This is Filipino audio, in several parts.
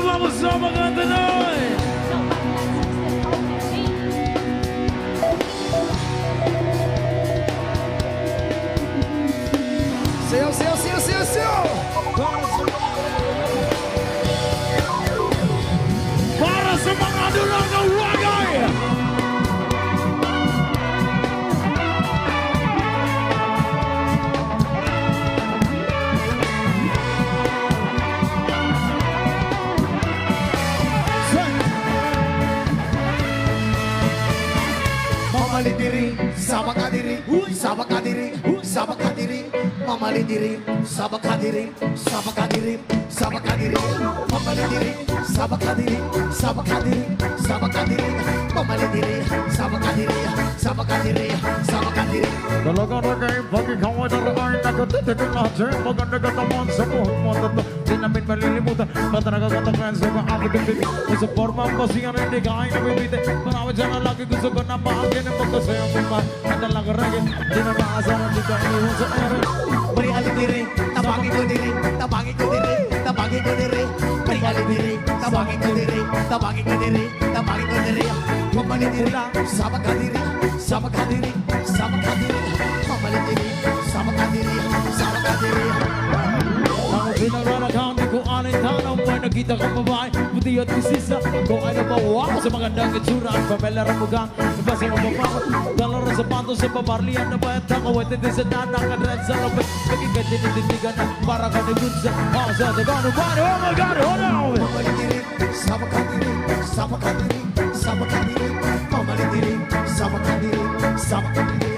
vamos sa mga Mamali diri, sama ka diri, sama ka diri, sama ka diri. Mamali diri, sama ka diri, sama ka diri, sama ka diri. Mamali diri, sama ka diri, sama ka diri, sama ka diri. Mamali diri, sama ka diri, sama ka diri, sama ka diri. Talaga na kayo pagkikawa na natin Maganda ka naman sa buhok mo Tato Di namin nakakataklan sa kaakit ang bibig Sa forma ang basihan Hindi ka ay nabibiti Maraming dyan na lagi gusto ko na maagin Ang magkasaya mo pa Ang talaga ragin Di na maasaran Di ka iwan sa ere Beri ali diri, tabangi ko diri, tabangi ko diri, tabangi ko diri. Beri ali diri, tabangi ko diri, tabangi ko diri, tabangi ko diri. Mamali diri, sama ka diri, sama ka diri, sama ka diri. Mamali nakita kang babae Puti at kisisa. Kung ay nabawa Sa magandang itsura Ang pamela ramugang Basta mo papakot Dalaro sa panto Sa pabarlian na bayat Ako ay tindi sa dana Kadred sa lapit Magiging tinititigan na Para ka Gunsa Ako sa tagano Bani Oh my God Hold on Mamali diri, sama ka diri, sama ka diri, sama ka diri. Mamali diri, sama ka diri, sama ka diri,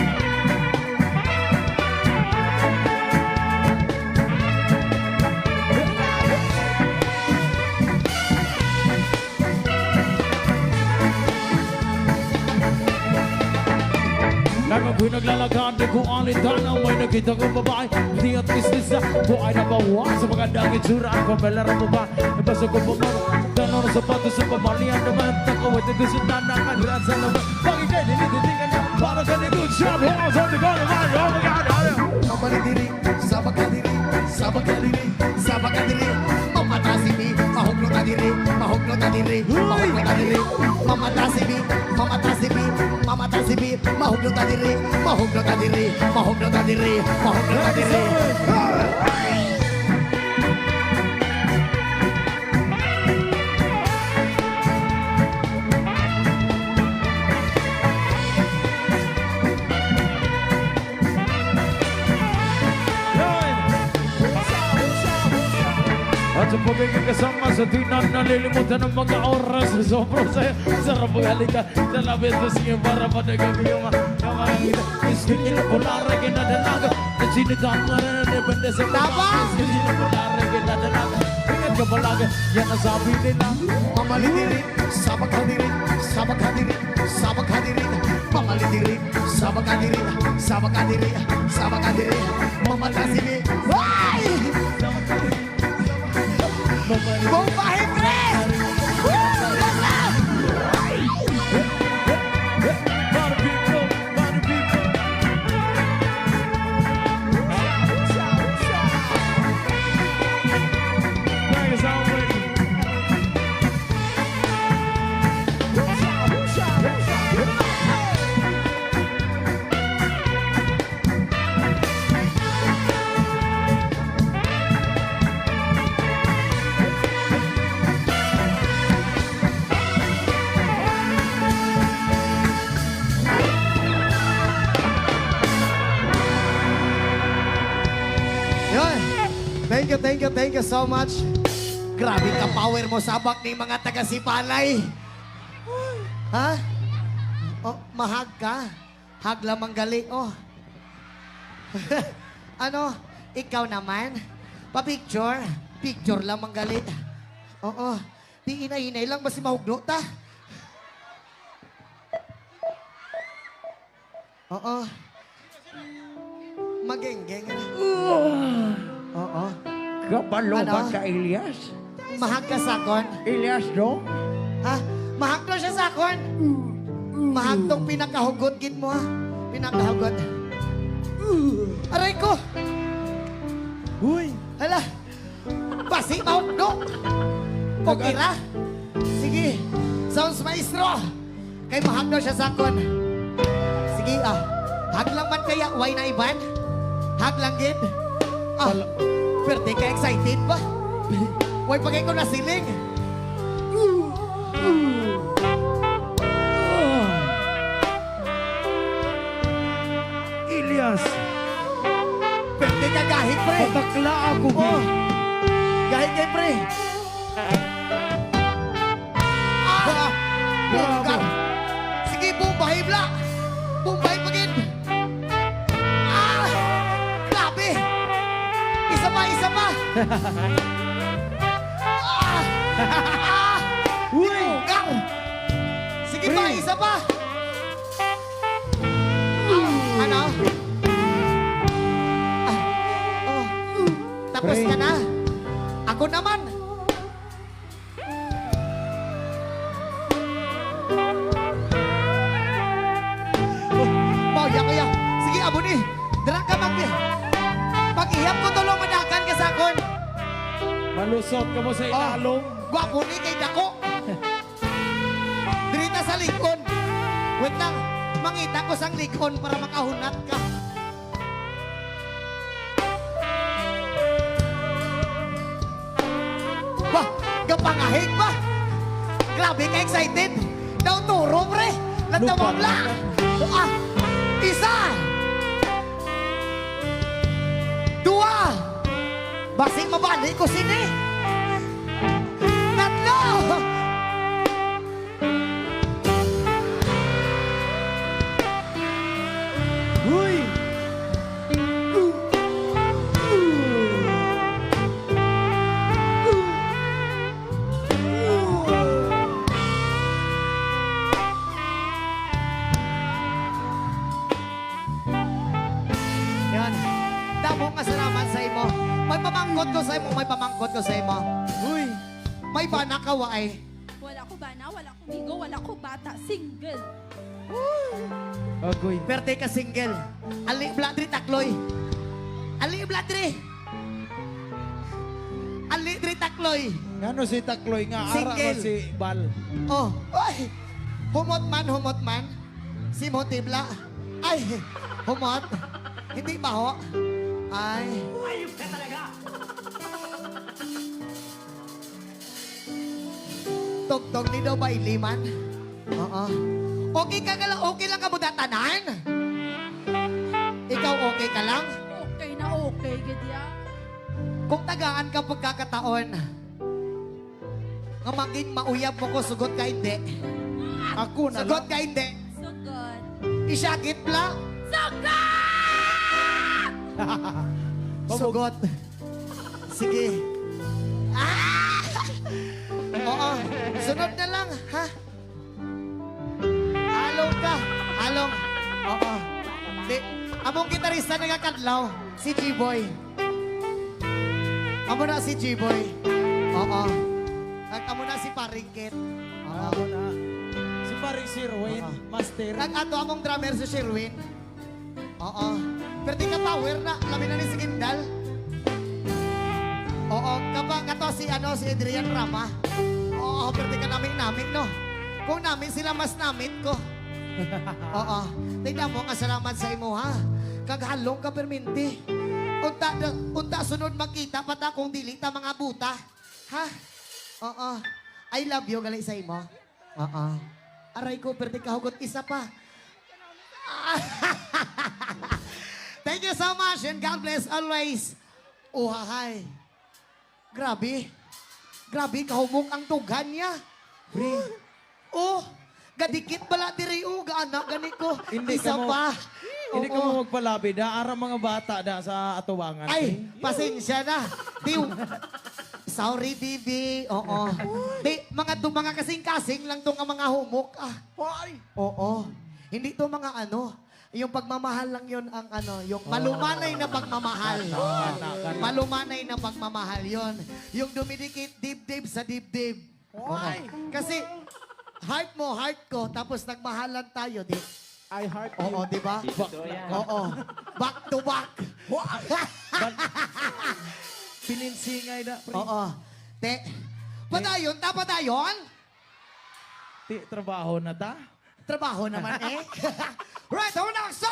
ako'y naglalakad Di ko alin tanong May nakita kong babae Puti at kisisa Kung ay nabawa Sa magandang itsura Ang pamela ramugang Basta ko pamalo Dalaro sa panto Sa pabarlian na bayat Ako ay tindi sa dana Kadred sa lapit Magiging tinititigan na Para ka ni Gunsa Ako sa tagano Bani Oh my God Hold on Mamali diri, sama ka diri, sama ka diri, sama ka diri. Mamata si mi, mahuglo ta diri, mahuglo ta diri, mahuglo ta diri. Mamata si mi, mamata si mi, mamata si mi, mahuglo ta pagiging kasama sa di na nalilimutan ng mga oras na sobrang saya. Sarap ang halika sa labit mo sige para madagang yung mga ngita. Iski nila pulare kinadalaga. At sinidaan mo na na depende sa Tama! Iski nila pulare kinadalaga. Ingat ka palaga, yan ang sabi nila. Mamali diri, sama ka diri, sama ka diri, sama ka Vamos Thank you, thank you, so much. Grabe ka power mo sabak ni mga taga Sipanay. Ha? Oh, mahag ka. Hag lamang gali. Oh. ano? Ikaw naman? Pa-picture? Picture lamang gali. Oo. Di inay-inay lang basi mahugno ta. Oo. Magenggeng. Oo. Kabalo Ano? ka, Elias? Mahag ka sakon. Elias, no? Ha? Mahagdo siya sa akon. Mahagdong pinakahugot gid mo ha. Pinakahugot. Aray ko. Uy! Hala. Basi mahugdo. Okay ra. Sige. Sounds maestro. Kay mahagdo siya sa akon. Sige ah. Haglang man kaya why na iban? Haglang gid. Ah. Di ka excited ba? Why pa kayo ko nasiling? Ilyas! Pero di ka gahit, pre. Patakla ako! Oh. Gahit kay pre. Uy! Sige pa, isa pa. Ah, ano? Ah, oh. Tapos Pre. ka na. Ako naman. Malusot ka mo sa ilalong. Gwapo ni kay Dako. Dirita sa likon. Wait lang. Mangita ko sang likon para makahunat ka. Bah, gapangahig ba? Grabe ka excited. Daw turo, pre. Nagtawabla. Ah, isa. Dua. Basing mabalik ko sini. May bana ka waay. Wala ko bana, wala ko migo, wala ko bata, single. Agoy. Perte ka single. Ali bladri takloy. Ali bladri. Ali dri takloy. Ano si Takloy nga? Ara Single. mo si Bal. Oh, ay. Humot man, humot man. Si Motibla. Ay, humot. Hindi ba ho? Ay. Tugtog ni daw ba iliman? Oo. Okay ka ka lang, okay lang ka mo datanan? Ikaw okay ka lang? Okay na okay, gadya. Kung tagaan ka pagkakataon, nga maging mauyab mo ko, sugot ka hindi. Ako na Sugot lang. ka hindi. So good. Isyagit la. So good! Sugot. Sige. Sunod na lang, ha? Halong ka. Halong. Oo. Di, among gitarista nagakadlaw, si G-Boy. Amo na si G-Boy. Oo. At amo na si Paringkit. Oo. Ako na. Si Paring Sirwin, Ah. Master. Kag ato among drummer si Sherwin. Oo. Pero di ka power na. Labi na ni si Kindal. Oo. Kapag ato si, ano, si Adrian Rama. Di ka namin namin, no? Kung namin sila, mas namin ko. Oo. Tingnan mo, kasalamat sa imo, ha? Kaghalong ka perminti. Unta, unta sunod makita pata kung dili ta mga buta. Ha? Oo. I love you, gali sa imo. Oo. Aray ko, pero di kahugot isa pa. Thank you so much and God bless always. Oh, hay. Grabe. Grabe, kahumok ang tugan niya. Pre, Oh, gadikit pala diri oh, gaana gani ko. Hindi Isa ka mo- pa. hindi ka Oo. mo magpalabi. Da, ara mga bata da sa atubangan. Ay, pasensya na. Di, sorry, Bibi. Oo. Di, mga mga kasing-kasing lang tong mga humok. Ah. Oo. Hindi to mga ano. Yung pagmamahal lang yon ang ano, yung malumanay na pagmamahal. Malumanay na pagmamahal yon. Yung dumidikit dibdib sa dibdib. Oo. Kasi, heart mo, heart ko, tapos nagmahalan tayo, di? I heart Oo, di ba? Oo. Back to back. Pininsingay na, pre. Oo. Te, padayon, ta padayon? Ti, trabaho na ta. Trabaho naman eh. right, ako na, so!